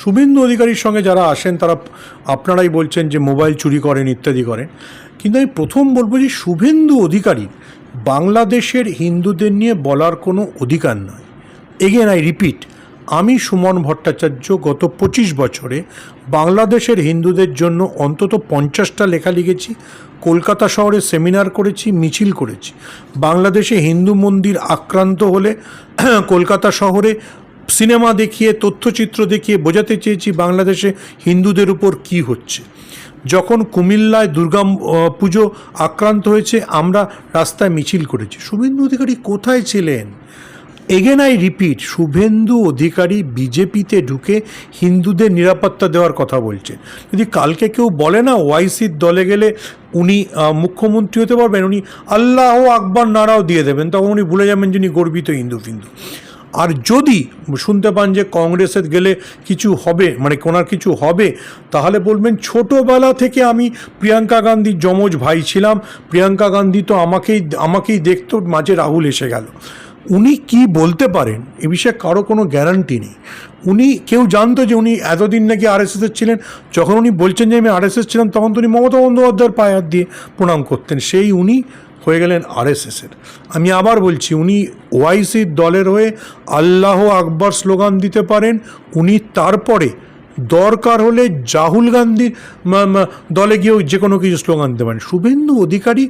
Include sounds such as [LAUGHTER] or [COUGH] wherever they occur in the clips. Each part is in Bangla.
শুভেন্দু অধিকারীর সঙ্গে যারা আসেন, তারা আপনারাই বলছেন যে মোবাইল চুরি করেন, ইত্যাদি করেন। কিন্তু আমি প্রথম বলব যে শুভেন্দু অধিকারী বাংলাদেশের হিন্দুদের নিয়ে বলার কোনো অধিকার নয়। এগেন আই রিপিট আমি সুমন ভট্টাচার্য গত পঁচিশ বছরে বাংলাদেশের হিন্দুদের জন্য অন্তত পঞ্চাশটা লেখা লিখেছি, কলকাতা শহরে সেমিনার করেছি, মিছিল করেছি। বাংলাদেশে হিন্দু মন্দির আক্রান্ত হলে [CLEARS THROAT] কলকাতা শহরে সিনেমা দেখিয়ে, তথ্যচিত্র দেখিয়ে বোঝাতে চেয়েছি বাংলাদেশে হিন্দুদের উপর কি হচ্ছে। যখন কুমিল্লায় দুর্গা পুজো আক্রান্ত হয়েছে, আমরা রাস্তায় মিছিল করেছি। শুভেন্দু অধিকারী কোথায় ছিলেন? Again I repeat Suvendu Adhikari বিজেপিতে ঢুকে হিন্দুদের নিরাপত্তা দেওয়ার কথা বলছে। যদি কালকে কেউ বলে না, ওয়াইসির দলে গেলে উনি মুখ্যমন্ত্রী হতে পারবেন, উনি আল্লাহ আকবর নারাও দিয়ে দেবেন, তখন উনি ভুলে যাবেন যিনি গর্বিত হিন্দু ফিন্দু আর যদি শুনতে পান যে কংগ্রেসের গেলে কিছু হবে মানে কোনার কিছু হবে, তাহলে বলবেন, ছোটোবেলা থেকে আমি প্রিয়াঙ্কা গান্ধীর যমজ ভাই ছিলাম। প্রিয়াঙ্কা গান্ধী তো আমাকেই আমাকেই দেখতো, মাঝে রাহুল এসে গেল। উনি কি বলতে পারেন? এ বিষয়ে কারও কোনো গ্যারান্টি নেই। উনি, কেউ জানতো যে উনি এতদিন নাকি আরএসএসের ছিলেন। যখন উনি বলছেন যে আমি আরএসএস ছিলাম, তখন তো উনি মমতা বন্দ্যোপাধ্যায়ের পায়ে হাত দিয়ে প্রণাম করতেন। সেই উনি হয়ে গেলেন আরএসএসের। আমি আবার বলছি, উনি ওয়াইসির দলের হয়ে আল্লাহ আকবর স্লোগান দিতে পারেন, উনি তারপরে দরকার হলে রাহুল গান্ধীর দলে গিয়েও যে কোনো কিছু স্লোগান দিতে পারেন। Suvendu Adhikari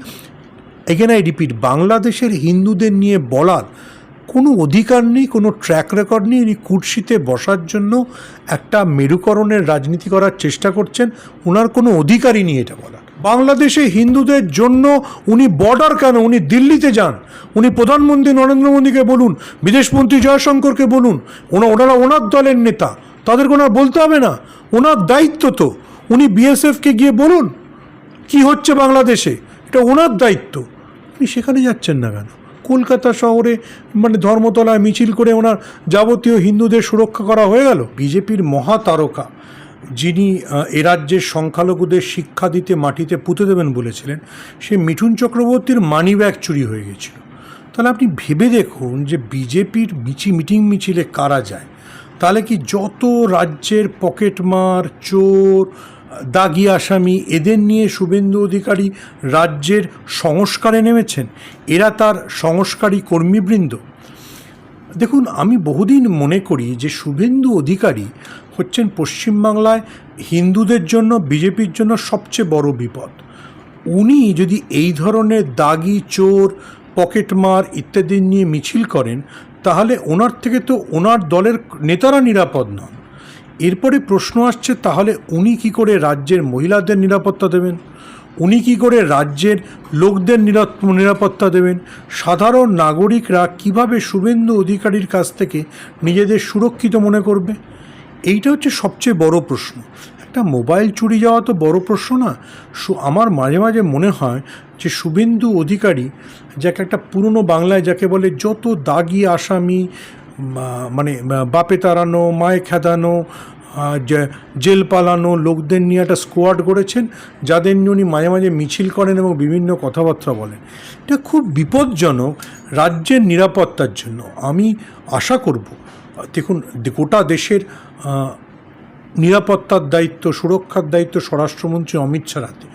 again I repeat বাংলাদেশের হিন্দুদের নিয়ে বলার কোনো অধিকার নেই, কোনো ট্র্যাক রেকর্ড নেই। উনি কুর্সিতে বসার জন্য একটা মেরুকরণের রাজনীতি করার চেষ্টা করছেন ওনার কোনো অধিকারই নেই এটা বলার। বাংলাদেশে হিন্দুদের জন্য উনি বর্ডার কেন? উনি দিল্লিতে যান। উনি প্রধানমন্ত্রী নরেন্দ্র মোদীকে বলুন, বিদেশমন্ত্রী জয়শঙ্করকে বলুন, ওনা ওনারা ওনার দলের নেতা। তাদেরকে ওনার বলতে হবে না। ওনার দায়িত্ব তো। উনি বিএসএফকে গিয়ে বলুন, কি হচ্ছে বাংলাদেশে? এটা ওনার দায়িত্ব। উনি সেখানে যাচ্ছেন না কেন? কলকাতা শহরে মানে ধর্মতলায় মিছিল করে ওনার যাবতীয় হিন্দুদের সুরক্ষা করা হয়ে গেল। বিজেপির মহাতারকা। যিনি এ রাজ্যের সংখ্যালঘুদের শিক্ষা দিতে মাটিতে পুঁতে দেবেন বলেছিলেন সে মিঠুন চক্রবর্তীর মানি ব্যাগ চুরি হয়ে গেছিল। তাহলে আপনি ভেবে দেখুন যে বিজেপির মিছি মিটিং মিছিলে কারা যায়। তাহলে কি যত রাজ্যের পকেটমার চোর, দাগি আসামি, এদের নিয়ে শুভেন্দু অধিকারী রাজ্যের সংস্কারে নেমেছেন, এরা তার সংস্কারী কর্মীবৃন্দ। দেখুন, আমি বহুদিন মনে করি যে শুভেন্দু অধিকারী হচ্ছেন পশ্চিমবাংলায় হিন্দুদের জন্য, বিজেপির জন্য সবচেয়ে বড় বিপদ। উনি যদি এই ধরনের দাগি, চোর পকেটমার ইত্যাদি নিয়ে মিছিল করেন, তাহলে ওনার থেকে তো ওনার দলের নেতারা নিরাপদ নন। এরপরে প্রশ্ন আসছে, তাহলে উনি কি করে রাজ্যের মহিলাদের নিরাপত্তা দেবেন? উনি কী করে রাজ্যের লোকদের নিরা- নিরাপত্তা দেবেন? সাধারণ নাগরিকরা কীভাবে শুভেন্দু অধিকারীর কাছ থেকে নিজেদের সুরক্ষিত মনে করবে? এইটা হচ্ছে সবচেয়ে বড় প্রশ্ন। একটা মোবাইল চুরি যাওয়া তো বড় প্রশ্ন না? আমার মাঝে মাঝে মনে হয় যে শুভেন্দু অধিকারী যাকে একটা পুরনো বাংলায় যাকে বলে যত দাগি আসামি মানে বাপে তাড়ানো, মায়ে খেদানো জেল পালানো লোকদের নিয়ে একটা স্কোয়াড করেছেন যাদের নিয়ে উনি মাঝে মাঝে মিছিল করেন এবং বিভিন্ন কথাবার্তা বলেন। এটা খুব বিপজ্জনক রাজ্যের নিরাপত্তার জন্য। আমি আশা করব, দেখুন, গোটা দেশের নিরাপত্তার দায়িত্ব, সুরক্ষার দায়িত্ব স্বরাষ্ট্রমন্ত্রী অমিত শাহ হাতে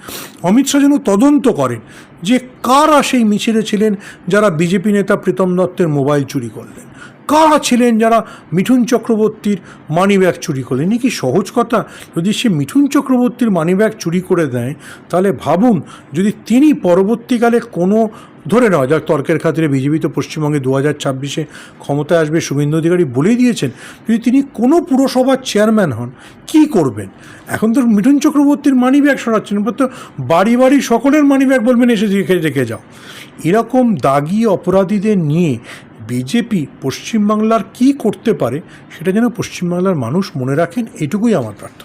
অমিত শাহ যেন তদন্ত করেন যে কারা সেই মিছিলে ছিলেন যারা বিজেপি নেতা প্রীতম দত্তের মোবাইল চুরি করলেন। কারা ছিলেন যারা মিঠুন চক্রবর্তীর মানি ব্যাগ চুরি করলেন? কি সহজ কথা? যদি সে মিঠুন চক্রবর্তীর মানি ব্যাগ চুরি করে দেয়, তাহলে ভাবুন, যদি তিনি পরবর্তীকালে কোনো, ধরে নেওয়া যাক তর্কের খাতিরে বিজেপি তো পশ্চিমবঙ্গে দু হাজার ছাব্বিশে ক্ষমতায় আসবে, শুভেন্দু অধিকারী বলেই দিয়েছেন, যদি তিনি কোনো পুরসভার চেয়ারম্যান হন, কি করবেন? এখন তো মিঠুন চক্রবর্তীর মানি ব্যাগ সরাচ্ছেন তো বাড়ি বাড়ি সকলের মানি ব্যাগ বলবেন, এসে রেখে রেখে যাও। এরকম দাগি অপরাধীদের নিয়ে বিজেপি পশ্চিমবাংলার কি করতে পারে সেটা যেন পশ্চিমবাংলার মানুষ মনে রাখেন এটুকুই আমার প্রার্থনা।